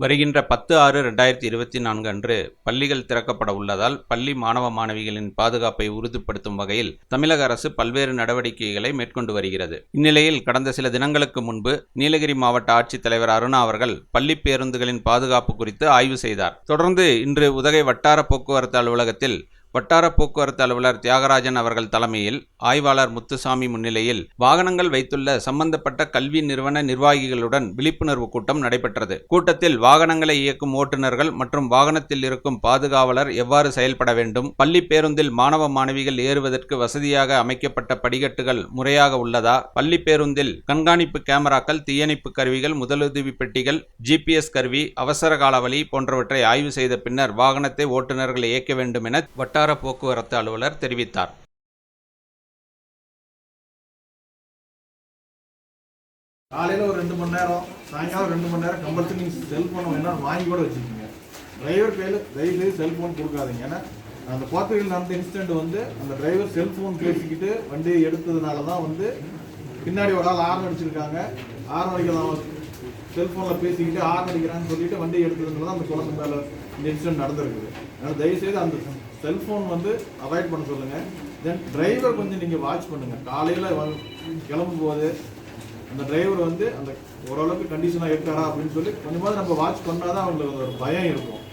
வருகின்ற பத்து ஆறு ரெண்டாயிரத்தி இருபத்தி நான்கு அன்று பள்ளிகள் திறக்கப்பட உள்ளதால் பள்ளி மாணவ மாணவிகளின் பாதுகாப்பை உறுதிப்படுத்தும் வகையில் தமிழக அரசு பல்வேறு நடவடிக்கைகளை மேற்கொண்டு வருகிறது. இந்நிலையில் கடந்த சில தினங்களுக்கு முன்பு நீலகிரி மாவட்ட ஆட்சித்தலைவர் அருணா அவர்கள் பள்ளி பேருந்துகளின் பாதுகாப்பு குறித்து ஆய்வு செய்தார். தொடர்ந்து இன்று உதகை வட்டார போக்குவரத்து அலுவலகத்தில் வட்டார போக்குவரத்து அலுவலர் தியாகராஜன் அவர்கள் தலைமையில் ஆய்வாளர் முத்துசாமி முன்னிலையில் வாகனங்கள் வைத்துள்ள சம்பந்தப்பட்ட கல்வி நிறுவன நிர்வாகிகளுடன் விழிப்புணர்வு கூட்டம் நடைபெற்றது. கூட்டத்தில் வாகனங்களை இயக்கும் ஓட்டுநர்கள் மற்றும் வாகனத்தில் இருக்கும் பாதுகாவலர் எவ்வாறு செயல்பட வேண்டும் பள்ளி பேருந்தில் மாணவ மாணவிகள் ஏறுவதற்கு வசதியாக அமைக்கப்பட்ட படிக்கட்டுகள் முறையாக உள்ளதா பள்ளி பேருந்தில் கண்காணிப்பு கேமராக்கள் தீயணைப்பு கருவிகள் முதலுதவி பெட்டிகள் ஜிபிஎஸ் கருவி அவசர காலவழி போன்றவற்றை ஆய்வு செய்த பின்னர் வாகனத்தை ஓட்டுநர்கள் இயக்க வேண்டும் என வட்டார போக்குவரத்து அலுவலர் தெரிவித்தார். காலையில் ஒரு ரெண்டு மணி நேரம் சாயங்காலம் ரெண்டு மணி நேரம் கம்பல்சரி நீங்கள் செல்ஃபோன் வேணாலும் வாங்கி கூட வச்சுக்கோங்க. டிரைவர் கையில் தயவுசெய்து செல்ஃபோன் கொடுக்காதீங்க. ஏன்னா அந்த கோத்தகிரியில் நடந்த இன்சிடெண்ட் வந்து அந்த டிரைவர் செல்ஃபோன் பேசிக்கிட்டு வண்டியை எடுத்ததுனால தான் வந்து பின்னாடி ஒரு ஆள் ஆரம் அடிச்சிருக்காங்க. ஆரம் அடிக்கலாம் செல்ஃபோனில் பேசிக்கிட்டு ஆரம் அடிக்கிறான்னு சொல்லிட்டு வண்டியை எடுத்ததுனால தான் அந்த குழந்தை மேலே இந்த இன்சிடெண்ட் நடந்திருக்குது. அதனால் தயவுசெய்து அந்த செல்ஃபோன் வந்து அவாய்ட் பண்ண சொல்லுங்கள் தென் டிரைவர் கொஞ்சம் நீங்கள் வாட்ச் பண்ணுங்கள் காலையில் கிளம்பும் போது அந்த டிரைவர் வந்து அந்த ஓரளவுக்கு கண்டிஷனாக இருக்காரா அப்படின்னு சொல்லி கொஞ்சமாவது நம்ம வாட்ச் பண்ணாதான் அவங்களுக்கு ஒரு பயம் இருக்கும்.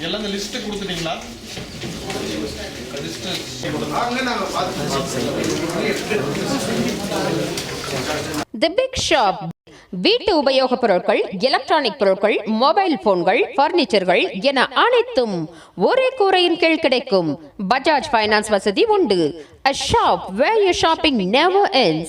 எல்லாம் இந்த லிஸ்ட்டு கொடுத்துட்டீங்களா? தி பிக் ஷாப் வீட்டு உபயோகப் பொருட்கள் எலக்ட்ரானிக் பொருட்கள் மொபைல் போன்கள் பர்னிச்சர்கள் என அனைத்தும் ஒரே கூரையின் கீழ் கிடைக்கும். பஜாஜ் ஃபைனான்ஸ் வசதி உண்டு. A shop where you shopping never ends.